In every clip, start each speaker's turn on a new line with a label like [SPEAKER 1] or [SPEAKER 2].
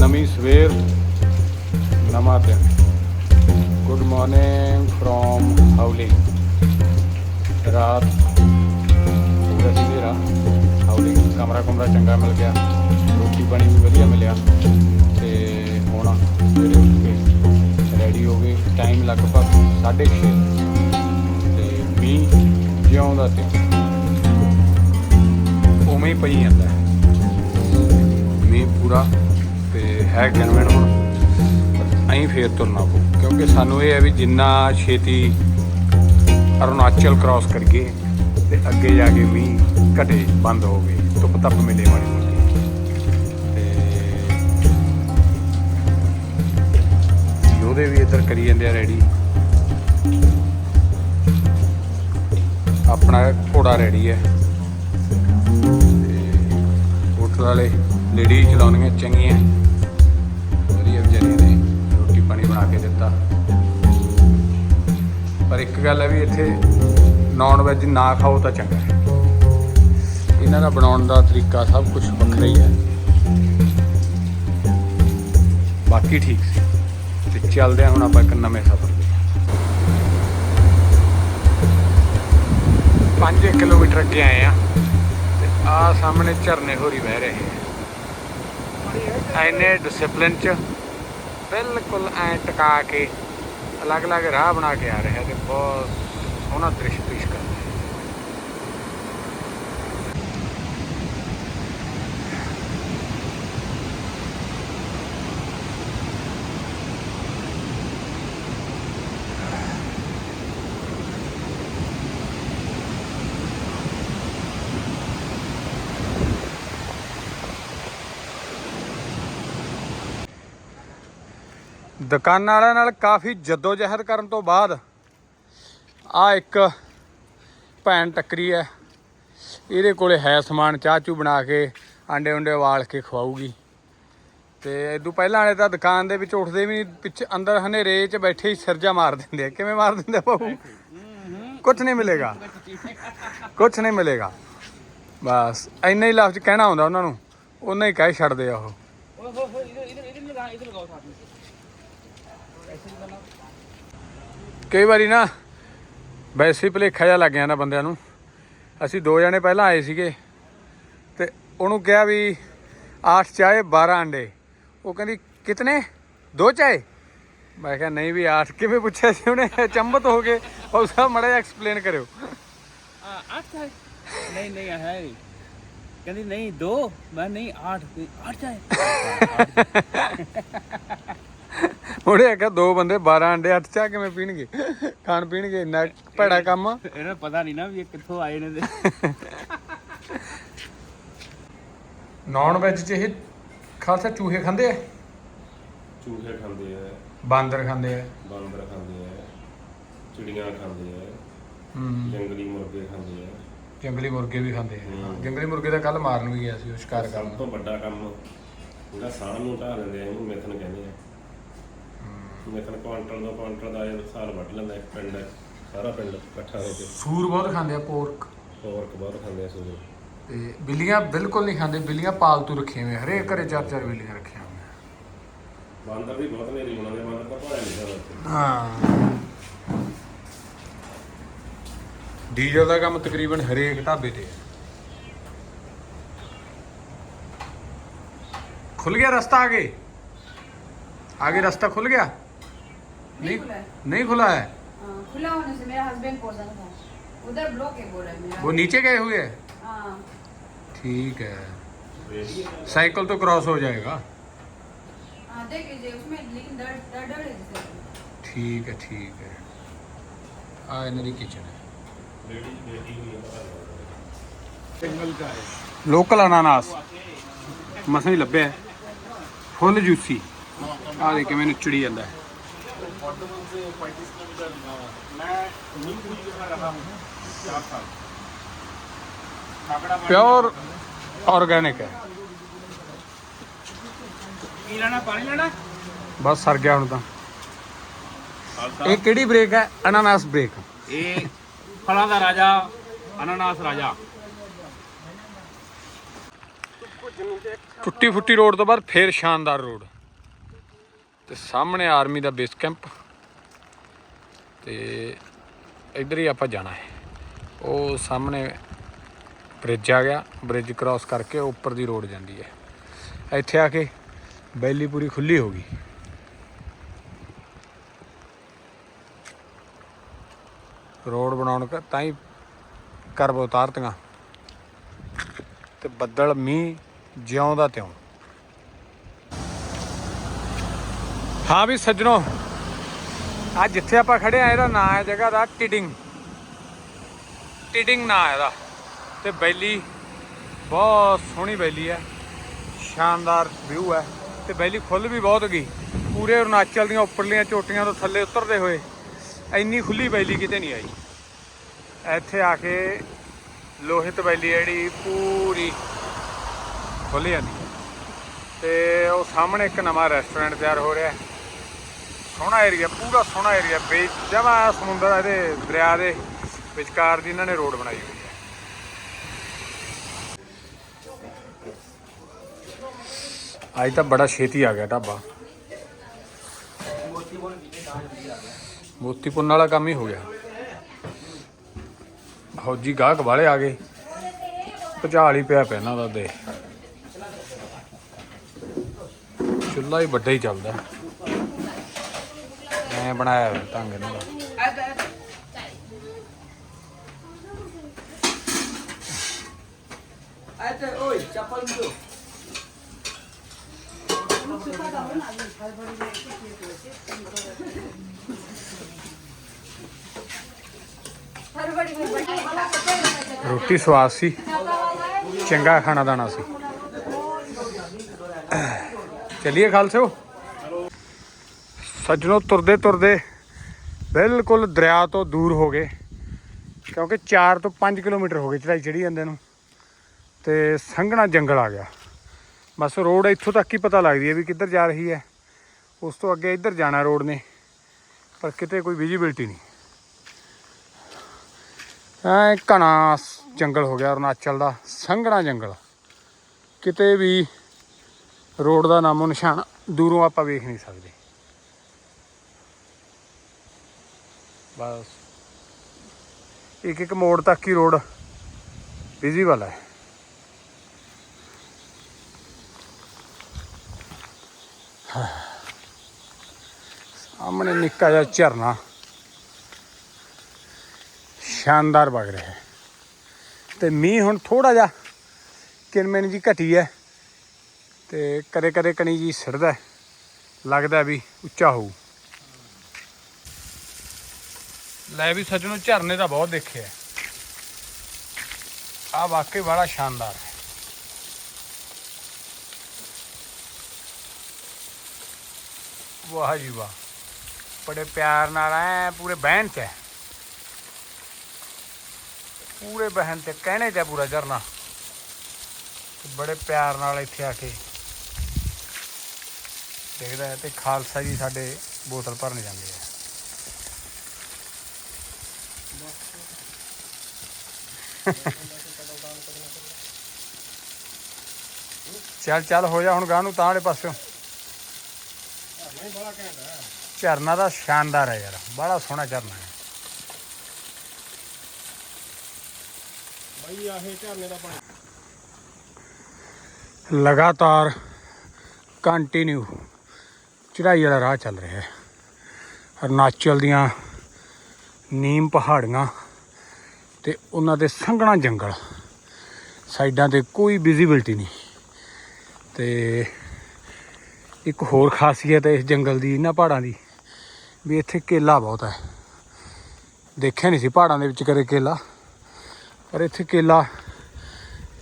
[SPEAKER 1] ਨਵੀਂ ਸਵੇਰ, ਨਵਾਂ ਦਿਨ। ਗੁੱਡ ਮਾਰਨਿੰਗ ਫਰੋਮ ਹਾਊਲੀ ਰਾਤ ਹੋ ਗਿਆ ਸੀ ਕਮਰਾ ਕਮਰਾ ਚੰਗਾ ਮਿਲ ਗਿਆ, ਰੋਟੀ ਪਾਣੀ ਵੀ ਵਧੀਆ ਮਿਲਿਆ, ਤੇ ਹੁਣ ਸਵੇਰੇ ਉੱਠ ਕੇ ਰੈਡੀ ਹੋ ਗਏ। ਟਾਈਮ ਲਗਭਗ 6:30 ਤੇ ਮੀਂਹ ਜਿਉਂਦਾ ਤੇ ਉਵੇਂ ਹੀ ਪਈ ਜਾਂਦਾ। ਮੀਂਹ ਪੂਰਾ ਹੈ ਗਿਣਵੇਂ ਹੁਣ ਅਸੀਂ ਫੇਰ ਤੁਰਨਾ ਪਊ। ਕਿਉਂਕਿ ਸਾਨੂੰ ਇਹ ਹੈ ਵੀ ਜਿੰਨਾ ਛੇਤੀ ਅਰੁਣਾਚਲ ਕ੍ਰਾਸ ਕਰੀਏ ਤੇ ਅੱਗੇ ਜਾ ਕੇ ਵੀ ਘਟੇ, ਬੰਦ ਹੋ ਗਏ, ਧੁੱਪ ਤੱਪ ਮਿਲੇ ਮਾੜੀ ਮੋਟੀ। ਤੇ ਯੋਧੇ ਵੀ ਇੱਧਰ ਕਰੀ ਜਾਂਦੇ ਆ ਰੈਡੀ ਆਪਣਾ ਘੋੜਾ ਰੈਡੀ ਹੈ। ਹੋਟਲ ਵਾਲੇ ਲੇਡੀ ਚਲਾਉਣੀਆਂ ਚੰਗੀਆਂ। ਕੇ ਦਿੱਤਾ। ਪਰ ਇੱਕ ਗੱਲ ਹੈ ਵੀ ਇੱਥੇ ਨਾਨ ਵੈਜ ਨਾ ਖਾਓ ਤਾਂ ਚੰਗਾ। ਇਹਨਾਂ ਦਾ ਬਣਾਉਣ ਦਾ ਤਰੀਕਾ ਸਭ ਕੁਝ ਵੱਖਰਾ ਹੀ ਹੈ। ਬਾਕੀ ਠੀਕ ਸੀ। ਤੇ ਚੱਲਦੇ ਹਾਂ ਹੁਣ ਆਪਾਂ ਇੱਕ ਨਵੇਂ ਸਫ਼ਰ ਤੇ। 5 ਕਿਲੋਮੀਟਰ ਅੱਗੇ ਆਏ ਆ ਤੇ ਆ ਸਾਹਮਣੇ ਝਰਨੇ ਹੋਰੀ ਵਹਿ ਰਹੇ ਆ ਐਨੇ ਡਿਸਪਲਿਨ ਚ ਬਿਲਕੁਲ ਐ ਟਿਕਾ ਕੇ ਅਲੱਗ-ਅਲੱਗ ਰਾਹ ਬਣਾ ਕੇ ਆ ਰਿਹਾ ਆ ਤੇ ਬਹੁਤ ਸੋਹਣਾ ਦ੍ਰਿਸ਼ ਪੇਸ਼ ਕਰ ਰਹੇ ਦੁਕਾਨਾਂ ਵਾਲਿਆਂ ਨਾਲ ਕਾਫੀ ਜਦੋਜਹਿਦ ਕਰਨ ਤੋਂ ਬਾਅਦ ਆ ਇੱਕ ਭੈਣ ਟੱਕਰੀ ਹੈ। ਇਹਦੇ ਕੋਲੇ ਹੈ ਸਮਾਨ ਚਾਹ ਚੂ ਬਣਾ ਕੇ ਆਂਡੇ ਉਂਡੇ ਉਬਾਲ ਕੇ ਖਵਾਊਗੀ। ਤੇ ਇਦੋਂ ਪਹਿਲਾਂ ਵਾਲੇ ਤਾਂ ਦੁਕਾਨ ਦੇ ਵਿੱਚ ਉੱਠਦੇ ਵੀ ਨਹੀਂ, ਪਿੱਛੇ ਅੰਦਰ ਹਨੇਰੇ 'ਚ ਬੈਠੇ ਹੀ ਸਿਰਜਾ ਮਾਰ ਦਿੰਦੇ ਆ। ਕਿਵੇਂ ਮਾਰ ਦਿੰਦੇ ਆ ਬਾਬੂ? ਕੁਝ ਨਹੀਂ ਮਿਲੇਗਾ। ਕੁਝ ਨਹੀਂ ਮਿਲੇਗਾ। ਬਸ, ਇੰਨਾ ਹੀ ਲਫ਼ਜ਼ ਕਹਿਣਾ ਹੁੰਦਾ ਉਹਨਾਂ ਨੂੰ। ਉਹਨਾਂ ਹੀ ਕਹਿ ਛੱਡਦੇ ਆ ਉਹ। ਕਈ ਵਾਰੀ ਨਾ ਵੈਸੇ ਹੀ ਭਲੇਖਾ ਜਾ ਲੱਗ ਗਿਆ ਨਾ ਬੰਦਿਆਂ ਨੂੰ। ਅਸੀਂ ਦੋ ਜਣੇ ਪਹਿਲਾਂ ਆਏ ਸੀਗੇ ਤੇ ਉਹਨੂੰ ਕਿਹਾ ਵੀ ਆਠ ਚਾਏ 12 ਅੰਡੇ। ਉਹ ਕਹਿੰਦੀ ਕਿਤਨੇ? ਦੋ ਚਾਏ ਮੈਂ ਕਿਹਾ ਨਹੀਂ ਵੀ ਆਠ ਕਿਵੇਂ ਪੁੱਛਿਆ ਸੀ ਉਹਨੇ? ਚੰਬਤ ਹੋ ਗਏ। ਉਹ ਸਾਹਿਬ ਮੜਾ ਐਕਸਪਲੇਨ ਕਰਿਓ।
[SPEAKER 2] ਆ ਨਹੀਂ ਕਹਿੰਦੀ ਨਹੀਂ ਦੋ? ਮੈਂ ਨਹੀਂ 8 8 ਚਾਏ
[SPEAKER 1] ਉਹਨੇ ਆਖਿਆ ਦੋ ਬੰਦੇ 12 ਅੰਡੇ 8 ਚਾਹ ਕਿਵੇਂ ਪੀਣਗੇ? ਖਾਣ ਪੀਣਗੇ ਇੰਨਾ ਭੈੜਾ ਕੰਮ।
[SPEAKER 2] ਇਹਨਾਂ ਪਤਾ ਨਹੀਂ ਨਾ ਵੀ ਇਹ ਕਿੱਥੋਂ ਆਏ ਨੇ
[SPEAKER 1] ਨੌਨ ਵੈਜ ਚ ਇਹ ਚੂਹੇ ਖਾਂਦੇ ਆ?
[SPEAKER 3] ਚੂਹੇ ਖਾਂਦੇ ਆ।
[SPEAKER 1] ਬਾਂਦਰ ਖਾਂਦੇ ਆ।
[SPEAKER 3] ਬਾਂਦਰ ਖਾਂਦੇ ਆ। ਚਿੜੀਆਂ ਖਾਂਦੇ ਆ।
[SPEAKER 1] ਹੂੰ।
[SPEAKER 3] ਜੰਗਲੀ ਮੁਰਗੇ ਖਾਂਦੇ ਆ।
[SPEAKER 1] ਜੰਗਲੀ ਮੁਰਗੇ ਵੀ ਖਾਂਦੇ ਆ। ਜੰਗਲੀ ਮੁਰਗੇ ਦਾ ਕੱਲ ਮਾਰਨ ਵੀ ਗਿਆ ਸੀ ਉਹ ਸ਼ਿਕਾਰ
[SPEAKER 3] ਸਭ
[SPEAKER 1] ਕਰਨ
[SPEAKER 3] ਤੋਂ ਵੱਡਾ ਕੰਮ ਜਿਹੜਾ ਸਾਹ ਨੂੰ ਢਾ ਦਿੰਦੇ ਆ ਇਹਨੂੰ ਮਿਥਨ ਕਹਿੰਦੇ ਆ ਮਿਥਨ ਕੁਆਂਟਲ ਦੋ ਕੁਆਂਟਲ ਦਾ ਇਹ ਸਾਲ ਵੱਢ ਲੈਂਦਾ ਇੱਕ ਪਿੰਡ ਸਾਰਾ ਪਿੰਡ ਇਕੱਠਾ ਹੋ ਕੇ
[SPEAKER 1] ਸੂਰ ਬਹੁਤ ਖਾਂਦੇ ਆ ਪੋਰਕ
[SPEAKER 3] ਪੋਰਕ ਬਹੁਤ ਖਾਂਦੇ ਆ ਸੂਰ
[SPEAKER 1] ਤੇ ਬਿੱਲੀਆਂ ਬਿਲਕੁਲ ਨਹੀਂ ਖਾਂਦੇ ਬਿੱਲੀਆਂ ਪਾਲਤੂ ਰੱਖੀਆਂ ਹੋਈਆਂ ਹਰੇਕ ਘਰੇ ਚਾਰ ਚਾਰ ਬਿੱਲੀਆਂ ਰੱਖੀਆਂ ਹੋਈਆਂ
[SPEAKER 3] ਬਾਂਦਰ ਵੀ ਬਹੁਤ ਨੇਰੀ ਬਣਾਉਂਦੇ ਬਾਂਦਰ ਤਾਂ ਭਾਇਆ ਨਹੀਂ ਜਾਂਦਾ ਇੱਥੇ।
[SPEAKER 1] ਹਾਂ ਡੀਜ਼ਲ ਦਾ ਕੰਮ ਤਕਰੀਬਨ ਹਰੇਕ ਢਾਬੇ ਤੇ ਹੈ खुल गया रास्ता आगे आगे रास्ता खुल गया
[SPEAKER 4] नहीं खुला है
[SPEAKER 1] नहीं खुला है
[SPEAKER 4] हाँ, खुला होने से मेरा हस्बैंड पहुंचा था उधर ब्लॉक है बोल रहा है मेरा
[SPEAKER 1] वो नीचे गए हुए है
[SPEAKER 4] हाँ
[SPEAKER 1] ठीक है
[SPEAKER 3] ਰੇਹੜੀ ਹੈ
[SPEAKER 1] साइकिल तो क्रॉस हो जाएगा
[SPEAKER 4] हाँ देख लीजिए उसमें लेकिन डर डर डर है जैसे
[SPEAKER 1] ठीक है ठीक है आ इनरी किचन है
[SPEAKER 3] ਰੇਹੜੀ ਰੇਹੜੀ ਹੋਈ ਆ ਪਤਾ ਨਹੀਂ
[SPEAKER 1] ਜੰਗਲ ਦਾ ਹੈ ਲੋਕਲ ਅਨਾਨਾਸ ਮਸਾਂ ਹੀ ਲੱਭਿਆ ਫੁੱਲ ਜੂਸੀ ਆ ਦੇ ਕਿਵੇਂ ਨੁਚੜੀ ਜਾਂਦਾ ਹੈ ਪਿਓਰ ਆਰਗੈਨਿਕ ਹੈ
[SPEAKER 2] ਕੀ ਲੈਣਾ ਪਾਣੀ ਲੈਣਾ?
[SPEAKER 1] ਬਸ ਸਰ ਗਿਆ ਹੁਣ ਤਾਂ ਇਹ ਕਿਹੜੀ ਬ੍ਰੇਕ ਹੈ ਅਨਾਨਾਸ ਬ੍ਰੇਕ
[SPEAKER 2] ਇਹ ਫਲਾਂ ਦਾ ਰਾਜਾ ਅਨਾਨਾਸ ਰਾਜਾ
[SPEAKER 1] ਟੁੱਟੀ ਫੁੱਟੀ ਰੋਡ ਤੋਂ ਬਾਅਦ ਫੇਰ ਸ਼ਾਨਦਾਰ ਰੋਡ ਤੇ ਸਾਹਮਣੇ ਆਰਮੀ ਦਾ ਬੇਸ ਕੈਂਪ ਤੇ ਇੱਧਰ ਹੀ ਆਪਾਂ ਜਾਣਾ ਹੈ। ਉਹ ਸਾਹਮਣੇ ਬ੍ਰਿਜ ਆ ਗਿਆ। ਬ੍ਰਿਜ ਕ੍ਰਾਸ ਕਰਕੇ ਉੱਪਰ ਦੀ ਰੋਡ ਜਾਂਦੀ ਹੈ। ਇੱਥੇ ਆ ਕੇ ਬੈਲੀ ਪੂਰੀ ਖੁੱਲੀ ਹੋ ਗਈ। ਰੋਡ ਬਣਾਉਣ ਤਾਂ ਹੀ ਕਰਬ ਉਤਾਰਤੀਆਂ। ਤੇ ਬੱਦਲ ਮੀਂਹ ਜਿਉਂ ਦਾ ਤਿਉਂ। ਹਾਂ ਵੀ ਸੱਜਣੋ ਆ ਜਿੱਥੇ ਆਪਾਂ ਖੜੇ ਆ, ਇਹਦਾ ਨਾਂ ਹੈ ਜਗ੍ਹਾ ਦਾ ਟਿਡਿੰਗ। ਟਿਡਿੰਗ ਨਾਂ ਇਹਦਾ। ਤੇ ਬੈਲੀ, ਬਹੁਤ ਸੋਹਣੀ ਬੈਲੀ ਹੈ। ਸ਼ਾਨਦਾਰ ਵਿਊ ਹੈ। ਤੇ ਬੈਲੀ ਫੁੱਲ ਵੀ ਬਹੁਤ ਗਈ। ਪੂਰੇ ਅਰੁਣਾਚਲ ਦੀਆਂ ਉੱਪਰਲੀਆਂ ਚੋਟੀਆਂ ਤੋਂ ਥੱਲੇ ਉਤਰਦੇ ਹੋਏ, ਇੰਨੀ ਖੁੱਲੀ ਬੈਲੀ ਕਿਤੇ ਨਹੀਂ ਆਈ। ਇੱਥੇ ਆ ਕੇ ਲੋਹਿਤ ਬੈਲੀ ਜਿਹੜੀ ਪੂਰੀ ਖੁੱਲ ਜਾਂਦੀ ਹੈ। ਤੇ ਉਹ ਸਾਹਮਣੇ ਇੱਕ ਨਵਾਂ ਰੈਸਟੋਰੈਂਟ ਤਿਆਰ ਹੋ ਰਿਹਾ ਹੈ। ਸੋਹਣਾ ਏਰੀਆ, ਪੂਰਾ ਸੋਹਣਾ ਏਰੀਆ ਬੇਚ ਜਮਾ ਸਮੁੰਦਰ ਇਹਦੇ ਦਰਿਆ ਦੇ ਵਿਚਕਾਰ ਦੀ ਇਹਨਾਂ ਨੇ ਰੋਡ ਬਣਾਈ ਹੋਈ ਹੈ। ਅੱਜ ਤਾਂ ਬੜਾ ਛੇਤੀ ਆ ਗਿਆ ਢਾਬਾ। ਮੋਤੀ ਪੁੰਨ ਵਾਲਾ ਕੰਮ ਹੀ ਹੋ ਗਿਆ। ਫੌਜੀ ਗਾਹਕ ਵਾਲੇ ਆ ਗਏ। ਭੁਚਾਲ ਹੀ ਪਿਆ ਪਿਆ ਇਹਨਾਂ ਦਾ ਦੇ ਚੁੱਲ੍ਹਾ ਹੀ ਵੱਡਾ ਹੀ ਚੱਲਦਾ। ਐ ਬਣਾਇਆ ਹੋਇਆ ਢੰਗ ਇਹਨਾਂ ਦਾ। ਰੋਟੀ ਸਵਾਦ ਸੀ, ਚੰਗਾ ਖਾਣਾ ਦਾਣਾ ਸੀ। ਚਲਿਏ ਖਾਲਸੋ। ਸੱਜਣੋ ਤੁਰਦੇ ਤੁਰਦੇ ਬਿਲਕੁਲ ਦਰਿਆ ਤੋਂ ਦੂਰ ਹੋ ਗਏ, ਕਿਉਂਕਿ 4 ਤੋਂ 5 ਕਿਲੋਮੀਟਰ ਹੋ ਗਏ ਚੜਾਈ ਚੜੀ ਜਾਂਦੇ ਨੂੰ ਤੇ ਸੰਘਣਾ ਜੰਗਲ ਆ ਗਿਆ। ਬਸ ਰੋਡ ਇੱਥੋਂ ਤੱਕ ਹੀ ਪਤਾ ਲੱਗਦੀ ਹੈ ਵੀ ਕਿੱਧਰ ਜਾ ਰਹੀ ਹੈ, ਉਸ ਤੋਂ ਅੱਗੇ ਇੱਧਰ ਜਾਣਾ ਰੋਡ ਨੇ, ਪਰ ਕਿਤੇ ਕੋਈ ਵਿਜ਼ੀਬਿਲਟੀ ਨਹੀਂ। ਐ ਘਣਾ ਜੰਗਲ ਹੋ ਗਿਆ ਅਰੁਣਾਚਲ ਦਾ, ਸੰਘਣਾ ਜੰਗਲ। ਕਿਤੇ ਵੀ ਰੋਡ ਦਾ ਨਾਮੋ ਨਿਸ਼ਾਨ ਦੂਰੋਂ ਆਪਾਂ ਵੇਖ ਨਹੀਂ ਸਕਦੇ। ਬਸ। ਇੱਕ ਇੱਕ ਮੋੜ ਤੱਕ ਹੀ ਰੋਡ ਵਿਜ਼ੀਬਲ ਹੈ। ਸਾਹਮਣੇ ਨਿੱਕਾ ਜਿਹਾ ਝਰਨਾ ਸ਼ਾਨਦਾਰ ਵਗ ਰਿਹਾ ਹੈ। ਤੇ ਮੀਂਹ ਹੁਣ ਥੋੜਾ ਜਿਹਾ ਕਿਨਮਿਨ ਜੀ ਘਟੀ ਹੈ ਤੇ ਕਦੇ ਕਦੇ ਕਣੀ ਜੀ ਸਿਰਦਾ ਲੱਗਦਾ ਵੀ ਉੱਚਾ ਹੋਊ। ਲੈ ਵੀ ਸੱਜਣੋ, ਝਰਨੇ ਤਾਂ ਬਹੁਤ ਦੇਖਿਆ ਹੈ ਆ ਵਾਕਈ ਬੜਾ ਸ਼ਾਨਦਾਰ ਹੈ। ਵਾਹ ਜੀ ਵਾਹ। ਬੜੇ ਪਿਆਰ ਨਾਲ ਐ ਪੂਰੇ ਬਹਿਣ ਚ ਹੈ। ਪੂਰੇ ਬਹਿਣ ਤੇ ਕਹਿਣੇ ਤੇ ਪੂਰਾ ਝਰਨਾ। ਬੜੇ ਪਿਆਰ ਨਾਲ ਇੱਥੇ ਆ ਕੇ ਦੇਖਦਾ ਤੇ ਖਾਲਸਾ ਜੀ ਸਾਡੇ ਬੋਤਲ ਭਰਨ ਜਾਂਦੇ ਆ। ਚੱਲ ਚੱਲ ਹੋ ਜਾ ਹੁਣ ਗਾਂ ਨੂੰ, ਤਾਂ ਵਾਲੇ ਪਾਸਿਓਂ। ਝਰਨਾ ਦਾ ਸ਼ਾਨਦਾਰ ਹੈ ਯਾਰ ਬੜਾ ਸੋਹਣਾ ਝਰਨਾ ਹੈ।
[SPEAKER 3] ਬਈ ਆਹੇ ਝਰਨੇ ਦਾ ਪਾਣੀ
[SPEAKER 1] ਲਗਾਤਾਰ ਕੰਟੀਨਿਊ ਚੜਾਈ ਵਾਲਾ ਰਾਹ ਚੱਲ ਰਿਹਾ ਹੈ। ਅਰੁਣਾਚਲ ਦੀਆਂ ਨੀਮ ਪਹਾੜੀਆਂ ਤੇ ਉਹਨਾਂ ਦੇ ਸੰਘਣਾ ਜੰਗਲ। ਸਾਈਡਾਂ ਤੇ ਕੋਈ ਵਿਜ਼ਿਬਿਲਟੀ ਨਹੀਂ। ਤੇ ਇੱਕ ਹੋਰ ਖਾਸੀਅਤ ਹੈ ਇਸ ਜੰਗਲ ਦੀ, ਇਹਨਾਂ ਪਹਾੜਾਂ ਦੀ, ਵੀ ਇੱਥੇ ਕੇਲਾ ਬਹੁਤ ਹੈ। ਦੇਖਿਆ ਨਹੀਂ ਸੀ ਪਹਾੜਾਂ ਦੇ ਵਿੱਚ ਕਦੇ ਕੇਲਾ, ਪਰ ਇੱਥੇ ਕੇਲਾ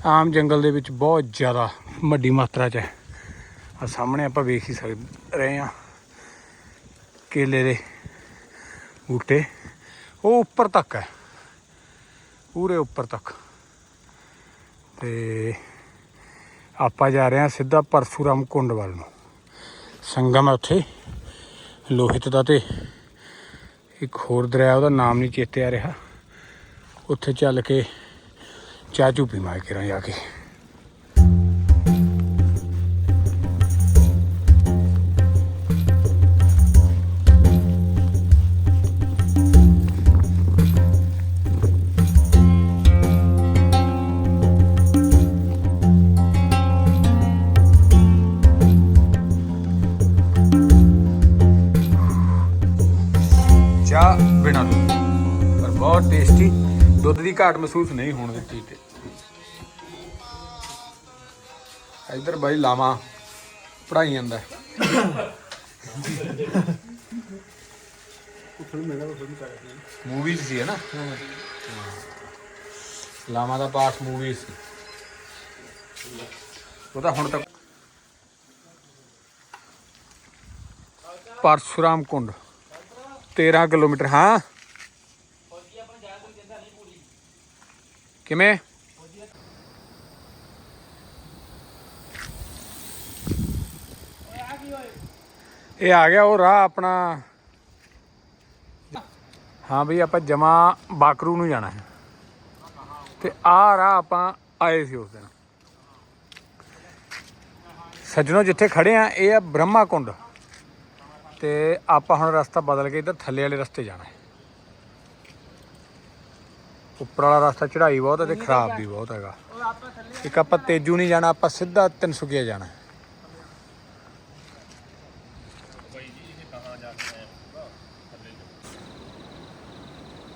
[SPEAKER 1] ਆਮ ਜੰਗਲ ਦੇ ਵਿੱਚ ਬਹੁਤ ਜ਼ਿਆਦਾ ਵੱਡੀ ਮਾਤਰਾ 'ਚ ਹੈ। ਆ ਸਾਹਮਣੇ ਆਪਾਂ ਵੇਖ ਹੀ ਸਕਦੇ ਰਹੇ ਹਾਂ ਕੇਲੇ ਦੇ ਬੂਟੇ। ਉਹ ਉੱਪਰ ਤੱਕ ਹੈ। ਪੂਰੇ ਉੱਪਰ ਤੱਕ। ਤੇ ਆਪਾਂ ਜਾ ਰਹੇ ਹਾਂ ਸਿੱਧਾ ਪਰਸ਼ੂਰਾਮ ਕੁੰਡ ਵੱਲ ਨੂੰ। ਸੰਗਮ ਹੈ ਉੱਥੇ, ਲੋਹਿਤ ਦਾ ਤੇ ਇੱਕ ਹੋਰ ਦਰਿਆ, ਉਹਦਾ ਨਾਮ ਨਹੀਂ ਚੇਤੇ ਆ ਰਿਹਾ। ਉੱਥੇ ਚੱਲ ਕੇ ਚਾਹ ਚੂ ਪੀਵਾਂਗੇ ਕਿਰਾਂ ਜਾ ਕੇ। ਦੁੱਧ ਦੀ ਘਾਟ ਮਹਿਸੂਸ ਨਹੀਂ ਹੋਣ ਦਿੱਤੀ ਤੇ। ਇਧਰ ਬਾਈ ਲਾਵਾ ਪੜਾਈ ਜਾਂਦਾ। ਮੂਵੀਜ਼ ਸੀ, ਹੈ ਨਾ? ਲਾਵਾ ਦਾ ਪਾਠ ਮੂਵੀ ਸੀ। ਉਹ ਤਾਂ ਹੁਣ ਤੱਕ ਪਰਸ਼ੁਰਾਮ ਕੁੰਡ। 13 ਕਿਲੋਮੀਟਰ, ਹਾਂ? ਕਿਵੇਂ? ਇਹ ਆ ਗਿਆ ਉਹ ਰਾਹ ਆਪਣਾ। ਹਾਂ ਬਈ, ਆਪਾਂ ਜਮਾ ਬਾਕਰੂ ਨੂੰ ਜਾਣਾ ਹੈ। ਤੇ ਆਹ ਰਾਹ ਆਪਾਂ ਆਏ ਸੀ ਉਸ ਦਿਨ। ਸੱਜਣੋ, ਜਿੱਥੇ ਖੜੇ ਆ, ਇਹ ਆ ਬ੍ਰਹਮਾ ਕੁੰਡ। ਤੇ ਆਪਾਂ ਹੁਣ ਰਸਤਾ ਬਦਲ ਕੇ ਇੱਧਰ ਥੱਲੇ ਵਾਲੇ ਰਸਤੇ ਜਾਣਾ ਹੈ। ਉੱਪਰ ਵਾਲਾ ਰਸਤਾ ਚੜ੍ਹਾਈ ਬਹੁਤ ਹੈ ਤੇ ਖਰਾਬ ਵੀ ਬਹੁਤ ਹੈਗਾ। ਇੱਕ ਆਪਾਂ ਤੇਜੂ ਨਹੀਂ ਜਾਣਾ ਆਪਾਂ ਸਿੱਧਾ ਤਿਨਸੁਕੀਆ ਜਾਣਾ।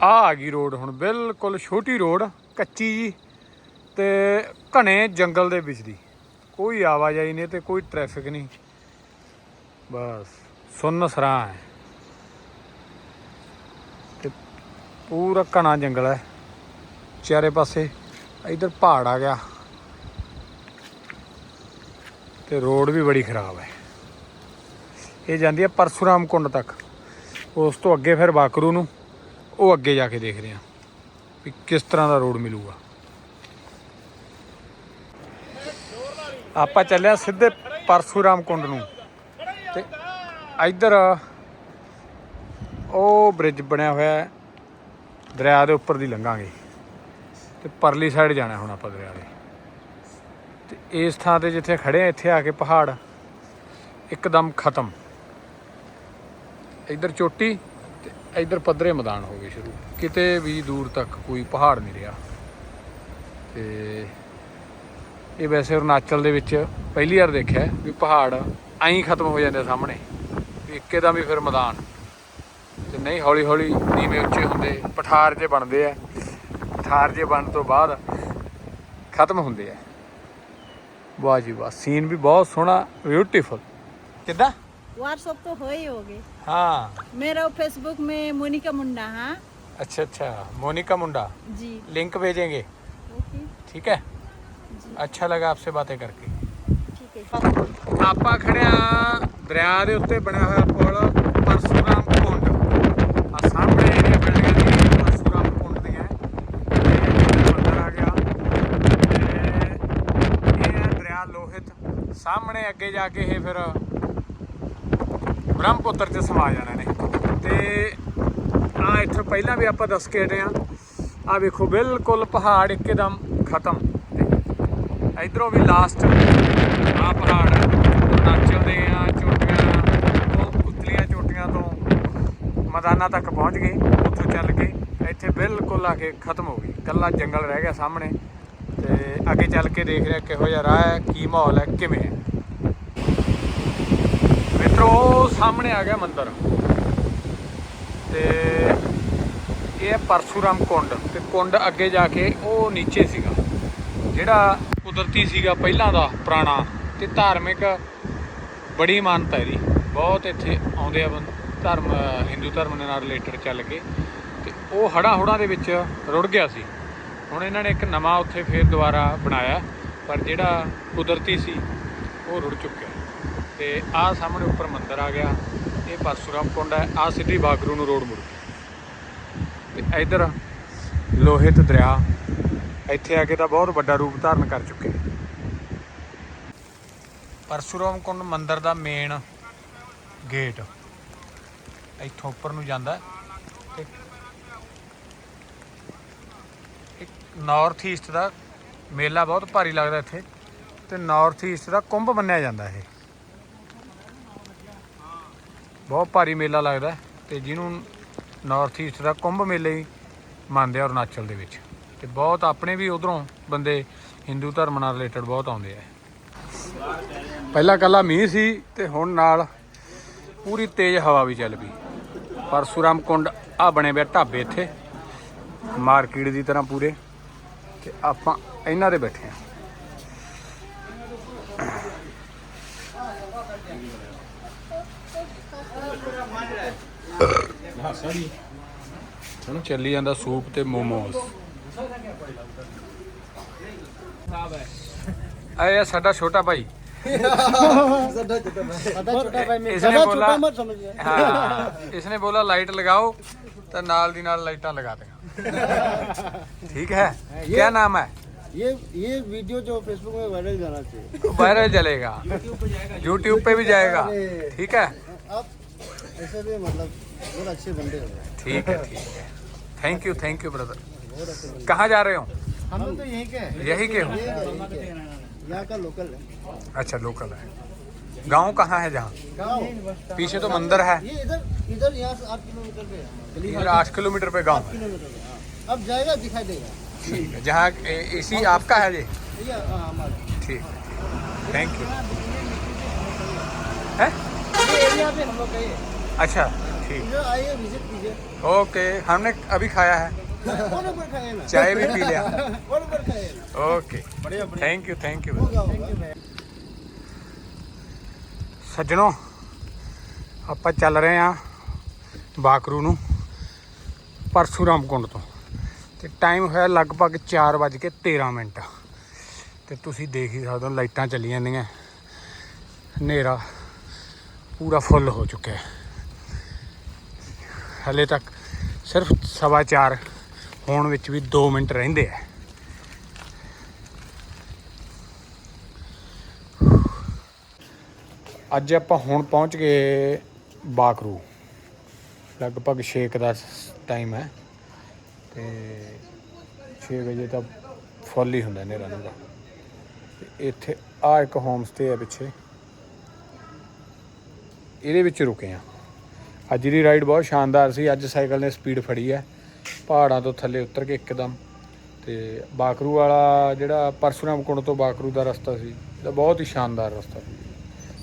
[SPEAKER 1] ਆ ਆ ਗਈ ਰੋਡ ਹੁਣ ਬਿਲਕੁਲ ਛੋਟੀ ਰੋਡ ਕੱਚੀ ਜੀ ਤੇ ਘਣੇ ਜੰਗਲ ਦੇ ਵਿੱਚ ਦੀ। ਕੋਈ ਆਵਾਜਾਈ ਨਹੀਂ ਤੇ ਕੋਈ ਟ੍ਰੈਫਿਕ ਨਹੀਂ। ਬਸ ਸੁੰਨ ਸਰਾਂ ਹੈ। ਤੇ ਪੂਰਾ ਘਣਾ ਜੰਗਲ ਹੈ। ਚਾਰੇ ਪਾਸੇ ਇਧਰ ਪਹਾੜ ਆ ਗਿਆ ਤੇ ਰੋਡ ਵੀ ਬੜੀ ਖਰਾਬ ਹੈ। ਇਹ ਜਾਂਦੀ ਹੈ ਪਰਸ਼ੁਰਾਮ ਕੁੰਡ ਤੱਕ। ਉਸ ਤੋਂ ਅੱਗੇ ਫਿਰ ਬਾਕਰੂ ਨੂੰ ਉਹ ਅੱਗੇ ਜਾ ਕੇ ਦੇਖਦੇ ਹਾਂ ਵੀ ਕਿਸ ਤਰ੍ਹਾਂ ਦਾ ਰੋਡ ਮਿਲੂਗਾ। ਆਪਾਂ ਚੱਲਿਆ ਸਿੱਧੇ ਪਰਸੂਰਾਮ ਕੁੰਡ ਨੂੰ ਤੇ ਇੱਧਰ ਉਹ ਬ੍ਰਿਜ ਬਣਿਆ ਹੋਇਆ ਦਰਿਆ ਦੇ ਉੱਪਰ ਦੀ ਲੰਘਾਂਗੇ। ਤੇ ਪਰਲੀ ਸਾਈਡ ਜਾਣਾ ਹੁਣ ਆਪਾਂ ਦਰਿਆ ਦੇ। ਤੇ ਇਸ ਥਾਂ ਤੇ ਜਿੱਥੇ ਖੜੇ ਆ, ਇੱਥੇ ਆ ਕੇ ਪਹਾੜ ਇੱਕਦਮ ਖਤਮ। ਇੱਧਰ ਚੋਟੀ ਤੇ ਇੱਧਰ ਪੱਧਰੇ ਮੈਦਾਨ ਹੋ ਗਏ ਸ਼ੁਰੂ। ਕਿਤੇ ਵੀ ਦੂਰ ਤੱਕ ਕੋਈ ਪਹਾੜ ਨਹੀਂ ਰਿਹਾ। ਤੇ ਇਹ ਵੈਸੇ ਅਰੁਣਾਚਲ ਦੇ ਵਿੱਚ ਪਹਿਲੀ ਵਾਰ ਦੇਖਿਆ ਵੀ ਪਹਾੜ ਐਂ ਖਤਮ ਹੋ ਜਾਂਦੇ ਸਾਹਮਣੇ। ਇੱਕੇ ਦਾ ਵੀ ਫਿਰ ਮੈਦਾਨ। ਤੇ ਨਹੀਂ ਹੌਲੀ ਹੌਲੀ ਨੀਵੇਂ ਉੱਚੇ ਹੁੰਦੇ, ਪਠਾਰ ਜੇ ਬਣਦੇ ਆ। ਪਠਾਰ ਜੇ ਬਣਨ ਤੋਂ ਬਾਅਦ ਖਤਮ ਹੁੰਦੇ ਆ ਵਾਹ ਜੀ ਵਾਹ ਸੀਨ ਵੀ ਬਹੁਤ ਸੋਹਣਾ ਬਿਊਟੀਫੁਲ ਕਿੱਦਾਂ
[SPEAKER 5] व्हाट्सअप तो हो ही होगे
[SPEAKER 1] ਹਾਂ
[SPEAKER 5] मेरा फेसबुक में मोनिका मुंडा हाँ
[SPEAKER 1] अच्छा अच्छा मोनिका मुंडा
[SPEAKER 5] जी
[SPEAKER 1] लिंक भेजेंगे
[SPEAKER 5] ओके
[SPEAKER 1] ठीक है अच्छा लगा आपसे बातें करके
[SPEAKER 5] ठीक है
[SPEAKER 1] ਆਪਾਂ ਖੜਿਆ ਦਰਿਆ ਦੇ ਉੱਤੇ ਬਣਿਆ ਹੋਇਆ ਪੁਲ ਪਰਸ਼ੂਰਾਮ ਸਾਹਮਣੇ ਅੱਗੇ ਜਾ ਕੇ ਇਹ ਫਿਰ ਬ੍ਰਹਮਪੁੱਤਰ ਚ ਸਮਾ ਜਾਣਾ ਨੇ। ਤੇ ਆ ਇੱਥੇ ਪਹਿਲਾਂ ਵੀ ਆਪਾਂ ਦੱਸ ਕੇ ਹਟੇ ਆ ਆ ਵੇਖੋ, ਬਿਲਕੁਲ ਪਹਾੜ ਇੱਕਦਮ ਖਤਮ। ਤੇ ਇਧਰੋਂ ਵੀ ਲਾਸਟ ਆ ਪਹਾੜ। ਅਰੁਣਾਚਲ ਦੇ ਆ ਚੋਟੀਆਂ ਤੋਂ ਉਤਲੀਆਂ ਚੋਟੀਆਂ ਤੋਂ ਮੈਦਾਨਾਂ ਤੱਕ ਪਹੁੰਚ ਗਏ, ਉੱਥੋਂ ਚੱਲ ਕੇ ਇੱਥੇ ਬਿਲਕੁਲ ਆ ਕੇ ਖਤਮ ਹੋ ਗਈ। ਕੱਲਾ ਜੰਗਲ ਰਹਿ ਗਿਆ ਸਾਹਮਣੇ। ਤੇ ਅੱਗੇ ਚੱਲ ਕੇ ਦੇਖ ਰਿਹਾ ਕਿਹੋ ਜਿਹਾ ਰਾਹ ਹੈ, ਕੀ ਮਾਹੌਲ ਹੈ, ਕਿਵੇਂ ਹੈ। ਮਿੱਤਰੋ ਉਹ ਸਾਹਮਣੇ ਆ ਗਿਆ ਮੰਦਿਰ। ਤੇ ਇਹ ਹੈ ਪਰਸ਼ੂਰਾਮ ਕੁੰਡ, ਤੇ ਕੁੰਡ ਅੱਗੇ ਜਾ ਕੇ ਉਹ ਨੀਚੇ ਸੀਗਾ, ਜਿਹੜਾ ਕੁਦਰਤੀ ਸੀਗਾ ਪਹਿਲਾਂ ਦਾ ਪੁਰਾਣਾ ਤੇ ਧਾਰਮਿਕ ਬੜੀ ਮਾਨਤਾ ਜੀ ਬਹੁਤ ਇੱਥੇ ਆਉਂਦੇ ਆ ਬੰ- ਧਰਮ, ਹਿੰਦੂ ਧਰਮ ਦੇ ਨਾਲ ਰਿਲੇਟਡ ਚੱਲ ਕੇ। ਤੇ ਉਹ ਹੜਾ ਹੁੜਾਂ ਦੇ ਵਿੱਚ ਰੁੜ ਗਿਆ ਸੀ। ਹੁਣ ਇਹਨਾਂ ਨੇ ਇੱਕ ਨਵਾਂ ਉੱਥੇ ਫੇਰ ਦੁਬਾਰਾ ਬਣਾਇਆ, ਪਰ ਜਿਹੜਾ ਕੁਦਰਤੀ ਸੀ, ਉਹ ਰੁੜ ਚੁੱਕਿਆ। ਤੇ ਆਹ ਸਾਹਮਣੇ ਉੱਪਰ ਮੰਦਿਰ ਆ ਗਿਆ। ਇਹ ਪਰਸ਼ੂਰਾਮ ਕੁੰਡ ਹੈ। ਆਹ ਸਿੱਧੀ ਬਾਗਰੂ ਨੂੰ ਰੋਡ ਮੁੜ ਗਈ ਤੇ ਇਧਰ ਲੋਹਿਤ ਦਰਿਆ। ਇੱਥੇ ਆ ਕੇ ਤਾਂ ਬਹੁਤ ਵੱਡਾ ਰੂਪ ਧਾਰਨ ਕਰ ਚੁੱਕੇ ਪਰਸ਼ੂਰਾਮ ਕੁੰਡ ਮੰਦਿਰ ਦਾ ਮੇਨ ਗੇਟ ਇੱਥੋਂ ਉੱਪਰ ਨੂੰ ਜਾਂਦਾ ਤੇ ਇੱਕ ਨਾਰਥ ਈਸਟ ਦਾ ਮੇਲਾ ਬਹੁਤ ਭਾਰੀ ਲੱਗਦਾ ਇੱਥੇ। ਤੇ ਨਾਰਥ ਈਸਟ ਦਾ ਕੁੰਭ ਮੰਨਿਆ ਜਾਂਦਾ ਇਹ। ਬਹੁਤ ਭਾਰੀ ਮੇਲਾ ਲੱਗਦਾ ਹੈ ਤੇ ਜਿਹਨੂੰ ਨਾਰਥ ਈਸਟ ਦਾ ਕੁੰਭ ਮੇਲੇ ਹੀ ਮੰਨਦੇ ਆ ਅਰੁਣਾਚਲ ਦੇ ਵਿੱਚ। ਤੇ ਬਹੁਤ ਆਪਣੇ ਵੀ ਉਧਰੋਂ ਬੰਦੇ ਹਿੰਦੂ ਧਰਮ ਨਾਲ ਰਿਲੇਟਡ ਬਹੁਤ ਆਉਂਦੇ ਆ। ਪਹਿਲਾਂ ਕੱਲਾ ਮੀਂਹ ਸੀ ਤੇ ਹੁਣ ਨਾਲ ਪੂਰੀ ਤੇਜ਼ ਹਵਾ ਵੀ ਚੱਲ ਪਈ। ਪਰਸ਼ੂਰਾਮ ਕੁੰਡ ਆ ਬਣੇ ਵੇ ਢਾਬੇ ਇੱਥੇ, ਮਾਰਕੀਟ ਦੀ ਤਰ੍ਹਾਂ ਪੂਰੇ। ਤੇ ਆਪਾਂ ਇਹਨਾਂ ਦੇ ਬੈਠੇ ਆ। ਹੁਣ ਚੱਲੀ ਜਾਂਦਾ ਸੂਪ ਤੇ ਮੋਮੋਸ
[SPEAKER 2] ਸਾਹਿਬ ਹੈ
[SPEAKER 1] ਇਹ ਆ ਸਾਡਾ ਛੋਟਾ ਭਾਈ इसने बोला हाँ इसने बोला लाइट लगाओ तो नाल दी नाल लाइटा लगा देगा ठीक है क्या नाम है
[SPEAKER 6] ये ये वीडियो जो फेसबुक में वायरल जाना चाहिए
[SPEAKER 1] वायरल चलेगा यूट्यूब पे भी जाएगा ठीक है
[SPEAKER 6] आप ऐसे भी मतलब
[SPEAKER 1] ठीक है ठीक है। Thank you thank you brother कहाँ जा रहे हो?
[SPEAKER 6] हम तो यहीं के
[SPEAKER 1] यही के हो? अच्छा लोकल है। गाँव कहाँ है जहाँ? पीछे तो मंदिर है।
[SPEAKER 6] इधर इधर आठ किलोमीटर पे
[SPEAKER 1] पे गाँव है।
[SPEAKER 6] अब जाएगा दिखाई देगा
[SPEAKER 1] ठीक है, जहाँ इसी आपका है जी? ठीक है थैंक यू है? अच्छा। ठीक
[SPEAKER 6] इधर आइए विजिट कीजिए
[SPEAKER 1] ओके हमने अभी खाया है
[SPEAKER 6] और ऊपर खाए ना
[SPEAKER 1] चाय भी पी लिया
[SPEAKER 6] और ऊपर खाए ना
[SPEAKER 1] ओके
[SPEAKER 6] बढ़िया बढ़िया
[SPEAKER 1] थैंक यू थैंक यू
[SPEAKER 6] होगा होगा
[SPEAKER 1] ਸੱਜਣੋ ਆਪਾਂ ਚੱਲ ਰਹੇ ਆ ਬਾਕਰੂ ਨੂੰ ਪਰਸ਼ੂਰਾਮ ਕੁੰਡ ਤੋਂ ਤੇ ਟਾਈਮ ਹੋਇਆ ਲਗਭਗ 4:13 ਮਿੰਟ ਤੇ ਤੁਸੀਂ ਦੇਖ ਹੀ ਸਕਦੇ ਹੋ ਲਾਈਟਾਂ ਚੱਲੀ ਜਾਂਦੀਆਂ ਹਨੇਰਾ ਪੂਰਾ ਫੁੱਲ ਹੋ ਚੁੱਕਿਆ ਹੈ ਹਲੇ ਤੱਕ ਸਿਰਫ ਸਵਾ ਚਾਰ ਹੋਣ ਵਿੱਚ ਵੀ 2 ਮਿੰਟ ਰਹਿੰਦੇ ਆ। ਅੱਜ ਆਪਾਂ ਹੁਣ ਪਹੁੰਚ ਗਏ ਬਾਕਰੂ। ਲਗਭਗ 6 ਦਾ ਟਾਈਮ ਹੈ। ਤੇ 6 ਵਜੇ ਤਾਂ ਫੁੱਲ ਹੀ ਹੁੰਦਾ ਹਨੇਰਾ ਨੂੰ ਤੇ ਇੱਥੇ ਆ ਇੱਕ ਹੋਮ ਸਟੇ ਹੈ ਪਿੱਛੇ। ਇਹਦੇ ਵਿੱਚ ਰੁਕੇ ਆ ਅੱਜ ਦੀ ਰਾਈਡ ਬਹੁਤ ਸ਼ਾਨਦਾਰ ਸੀ, ਅੱਜ ਸਾਈਕਲ ਨੇ ਸਪੀਡ ਫੜੀ ਹੈ। ਪਹਾੜਾਂ ਤੋਂ ਥੱਲੇ ਉਤਰ ਕੇ ਇੱਕਦਮ। ਤੇ ਬਾਕਰੂ ਵਾਲਾ ਜਿਹੜਾ ਪਰਸ਼ੂਰਾਮ ਕੁੰਡ ਤੋਂ ਬਾਕਰੂ ਦਾ ਰਸਤਾ ਸੀ ਇਹਦਾ ਬਹੁਤ ਹੀ ਸ਼ਾਨਦਾਰ ਰਸਤਾ ਸੀ।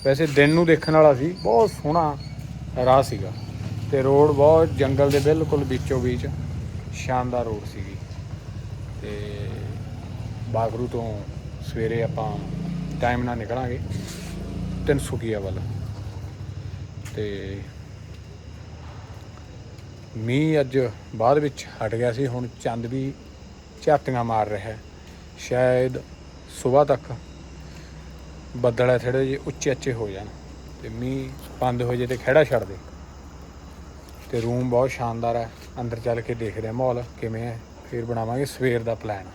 [SPEAKER 1] ਵੈਸੇ ਦਿਨ ਨੂੰ ਦੇਖਣ ਵਾਲਾ ਸੀ, ਬਹੁਤ ਸੋਹਣਾ ਰਾਹ ਸੀਗਾ। ਤੇ ਰੋਡ ਬਹੁਤ ਜੰਗਲ ਦੇ ਬਿਲਕੁਲ ਵਿੱਚੋਂ ਵਿੱਚ ਸ਼ਾਨਦਾਰ ਰੋਡ ਸੀਗੀ। ਤੇ ਬਾਗਰੂ ਤੋਂ ਸਵੇਰੇ ਆਪਾਂ ਟਾਈਮ ਨਾਲ ਨਿਕਲਾਂਗੇ ਤਿਨਸੁਕੀਆ ਵੱਲ। ਤੇ ਮੀਂਹ ਅੱਜ ਬਾਅਦ ਵਿੱਚ ਹਟ ਗਿਆ ਸੀ, ਹੁਣ ਚੰਦ ਵੀ ਝਾਤੀਆਂ ਮਾਰ ਰਿਹਾ ਹੈ। ਸ਼ਾਇਦ ਸਵੇਰ ਤੱਕ ਬੱਦਲ ਹੈ ਥੜੇ ਜਿਹੇ ਉੱਚੇ ਉੱਚੇ ਹੋ ਜਾਣ ਤੇ ਮੀਂਹ ਬੰਦ ਹੋ ਜੇ ਤੇ ਖੜਾ ਛੱਡ ਦੇ। ਤੇ ਰੂਮ ਬਹੁਤ ਸ਼ਾਨਦਾਰ ਹੈ, ਅੰਦਰ ਚੱਲ ਕੇ ਦੇਖਦੇ ਹਾਂ ਮਾਹੌਲ ਕਿਵੇਂ ਹੈ, ਫਿਰ ਬਣਾਵਾਂਗੇ ਸਵੇਰ ਦਾ ਪਲਾਨ।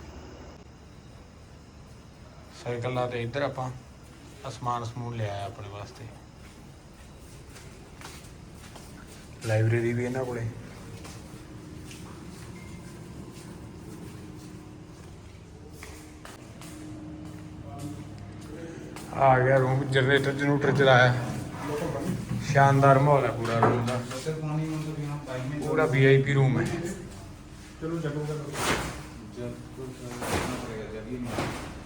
[SPEAKER 1] ਸਾਈਕਲ ਲਾ ਤੇ ਇੱਧਰ ਆਪਾਂ ਅਸਮਾਨ ਸਮੂਨ ਲਿਆ ਆਪਣੇ ਵਾਸਤੇ। ਲਾਇਬ੍ਰੇਰੀ ਵੀ ਇਹਨਾਂ ਕੋਲੇ। ਆ ਗਿਆ ਰੂਮ ਜਨਰੇਟਰ ਜਨੂਟਰ ਚਲਾਇਆ। ਸ਼ਾਨਦਾਰ ਮਾਹੌਲ ਹੈ ਪੂਰਾ ਰੂਮ ਦਾ। ਪੂਰਾ ਵੀਆਈਪੀ ਰੂਮ ਹੈ।
[SPEAKER 7] ਚਲੋ ਜੱਗੋ ਕਰੋ ਜੱਗੋ ਕਰਨਾ